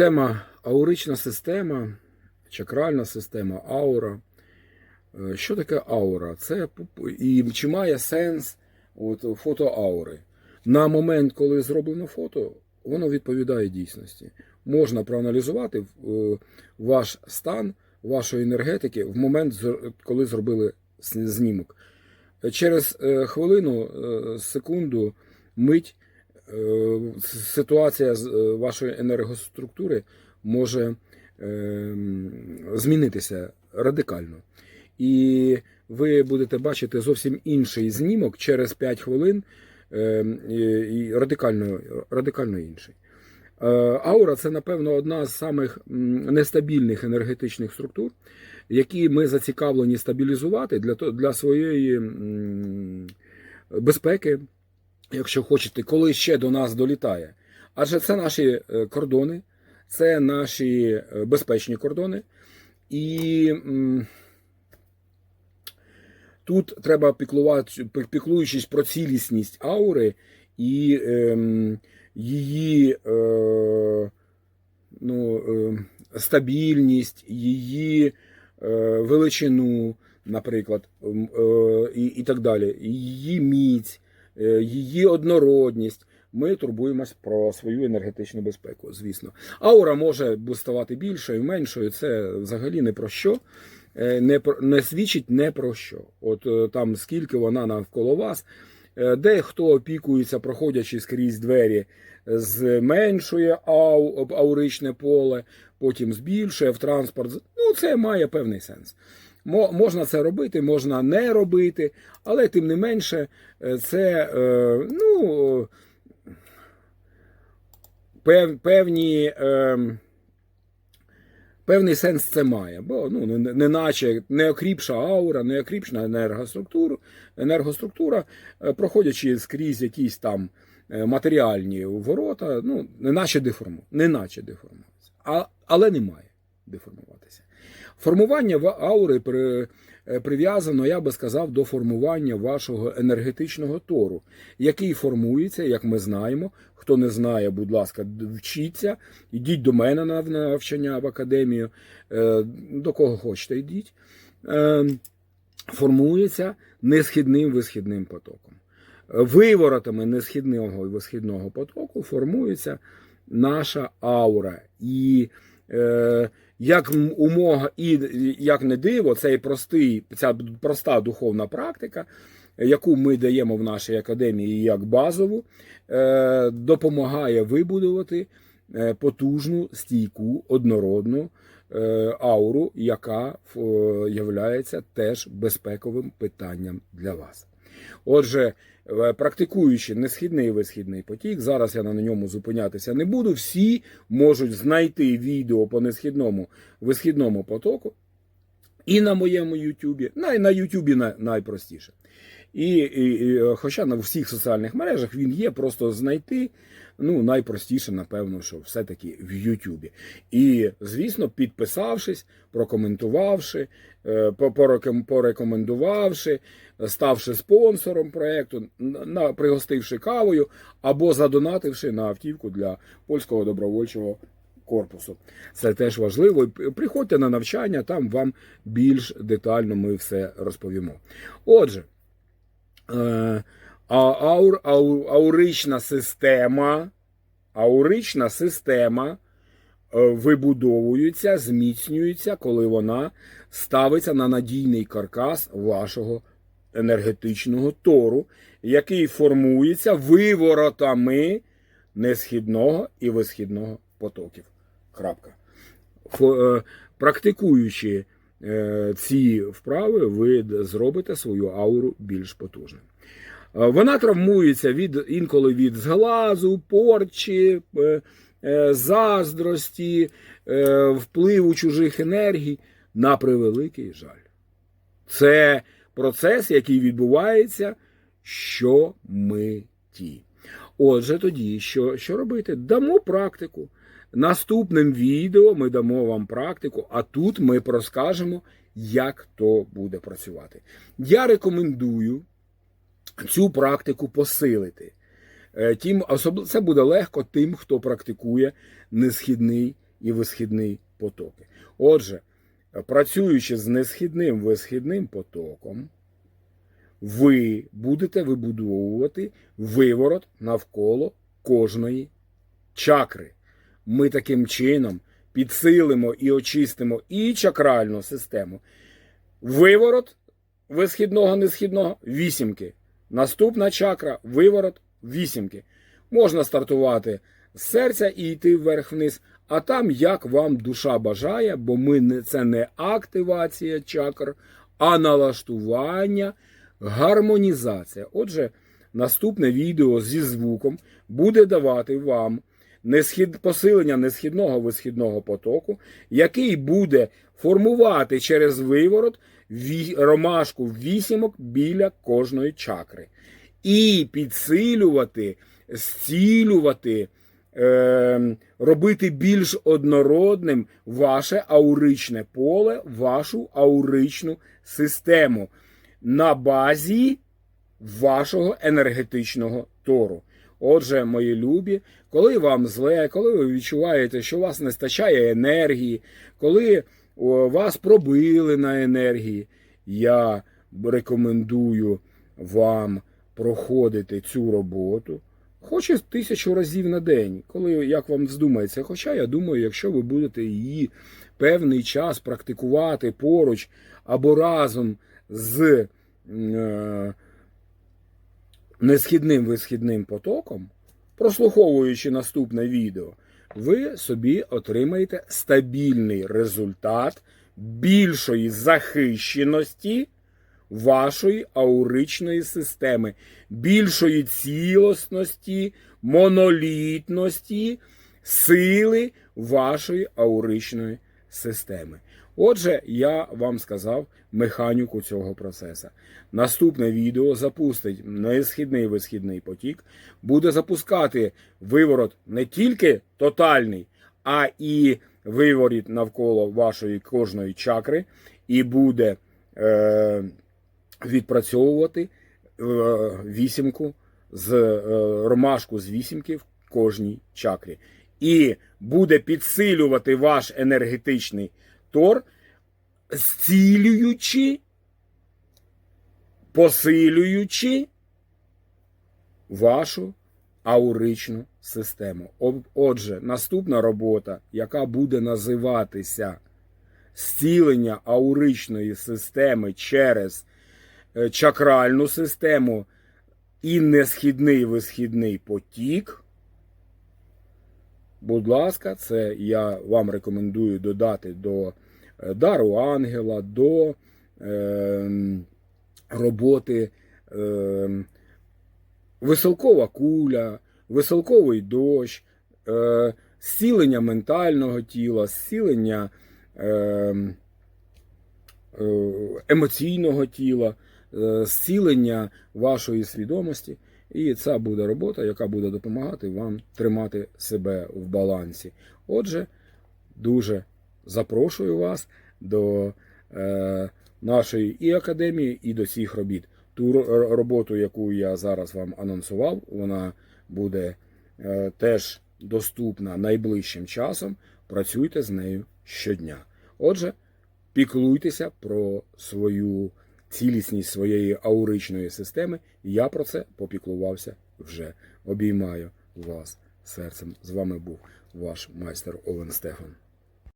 Тема аурична система, чакральна система, аура. Е, Що таке аура? Це і чи має сенс от, фото аури? На момент, коли зроблено фото, воно відповідає дійсності. Можна проаналізувати е, ваш стан вашої енергетики в момент, коли зробили знімок. Через е, хвилину, секунду, мить ситуація з е, вашої енергоструктури може е, змінитися радикально. І ви будете бачити зовсім інший знімок через 5 хвилин е, і, і радикально, радикально інший. Е, Аура це, напевно, одна з самих нестабільних енергетичних структур, які ми зацікавлені стабілізувати для, для своєї безпеки, якщо хочете, коли ще до нас долітає. Адже це наші е, кордони, це наші е, безпечні кордони. І тут треба піклувати, піклуючись про цілісність аури і ем, її е, ну, стабільність, її величину, наприклад, і, так далі, її міць, її однородність. Ми турбуємось про свою енергетичну безпеку, звісно. Аура може ставати більшою, меншою. Це взагалі не про що. Е, Не, не свідчить не про що. От е, там скільки вона навколо вас. Е, Дехто опікується, проходячи скрізь двері, зменшує ау, ауричне поле, потім збільшує в транспорт. Ну, це має певний сенс. Мо- Можна це робити, можна не робити, але тим не менше, е, це е, ну, певні. ем, Певний сенс це має, бо ну не, наче не окріпша аура, неокріпша енергоструктура, енергоструктура, проходячи скрізь якісь там е, матеріальні ворота, ну не наче деформу, не деформується, але не має деформуватися. Формування аури е, прив'язано, я би сказав, до формування вашого енергетичного тору, який формується, як ми знаємо. Хто не знає, будь ласка, вчіться, йдіть до мене на навчання в академію, е, до кого хочете, йдіть. Е, Формується несхідним висхідним потоком. Виворотами несхідного і висхідного потоку формується наша аура. І е, як умога, і як не диво, цей простий, ця проста духовна практика, яку ми даємо в нашій академії як базову, е, допомагає вибудувати е, потужну, стійку, однородну е, ауру, яка є теж безпековим питанням для вас. Отже, е, практикуючи несхідний і висхідний потік, зараз я на ньому зупинятися не буду. Всі можуть знайти відео по несхідному висхідному потоку і на моєму Ютубі, на, Ютубі най, найпростіше. І, і, і, е, хоча на всіх соціальних мережах він є, просто знайти. Ну, найпростіше, напевно, що все-таки в Ютубі. І, звісно, підписавшись, прокоментувавши, е, по- пореком- порекомендувавши, ставши спонсором проєкту, пригостивши кавою або задонативши на автівку для польського добровольчого корпусу. Це теж важливо. Приходьте на навчання, там вам більш детально ми все розповімо. Отже, аур, ау, аурична система, аурична система е, вибудовується, зміцнюється, коли вона ставиться на надійний каркас вашого енергетичного тору, який формується виворотами несхідного і висхідного потоків. Е, Практикуючи е, ці вправи, ви зробите свою ауру більш потужною. Е, Вона травмується від інколи від зглазу, порчі, е, е, заздрості, е, впливу чужих енергій на превеликий жаль. Це процес, який відбувається щомиті. Отже, тоді що, що робити? Дамо практику. Наступним відео ми дамо вам практику, а тут ми розкажемо, як то буде працювати. Я рекомендую цю практику посилити. Е, Тим, це буде легко тим, хто практикує несхідний і висхідний потоки. Отже, працюючи з несхідним висхідним потоком, ви будете вибудовувати виворот навколо кожної чакри. Ми таким чином підсилимо і очистимо і чакральну систему. Виворот висхідного несхідного вісімки. Наступна чакра виворот вісімки. Можна стартувати з серця і йти вверх-вниз, а там як вам душа бажає, бо ми це не активація чакр, а налаштування, гармонізація. Отже, наступне відео зі звуком буде давати вам несхід, посилення несхідного висхідного потоку, який буде формувати через виворот ромашку вісімок біля кожної чакри. І підсилювати, зцілювати, е, робити більш однородним ваше ауричне поле, вашу ауричну систему на базі вашого енергетичного тору. Отже, мої любі, коли вам зле, коли ви відчуваєте, що у вас не стачає енергії, коли вас пробили на енергії, я рекомендую вам проходити цю роботу. Хоч і тисячу разів на день, коли як вам вздумається. Хоча я думаю, якщо ви будете її певний час практикувати поруч або разом з е, несхідним висхідним потоком, прослуховуючи наступне відео, ви собі отримаєте стабільний результат більшої захищеності вашої ауричної системи, більшої цілісності, монолітності, сили вашої ауричної системи. Отже, я вам сказав механіку цього процесу. Наступне відео запустить несхідний висхідний потік, буде запускати виворот не тільки тотальний, а і виворіт навколо вашої кожної чакри, і буде е, відпрацьовувати е, вісімку з е, ромашку з вісімки в кожній чакрі. І буде підсилювати ваш енергетичний тор, зцілюючи, посилюючи вашу ауричну систему. Отже, наступна робота, яка буде називатися зцілення ауричної системи через е, чакральну систему і несхідний висхідний потік. Будь ласка, це я вам рекомендую додати до е, дару ангела, до е, роботи е, веселкова куля, веселковий дощ, е, зцілення ментального тіла, зцілення е, е, емоційного тіла, е, зцілення вашої свідомості. І це буде робота, яка буде допомагати вам тримати себе в балансі. Отже, дуже запрошую вас до е, нашої і академії, і до всіх робіт. Ту роботу, яку я зараз вам анонсував, вона буде е, теж доступна найближчим часом. Працюйте з нею щодня. Отже, піклуйтеся про свою цілісність своєї ауричної системи. Я про це попіклувався вже. Обіймаю вас серцем. З вами був ваш майстер Овен Стефан.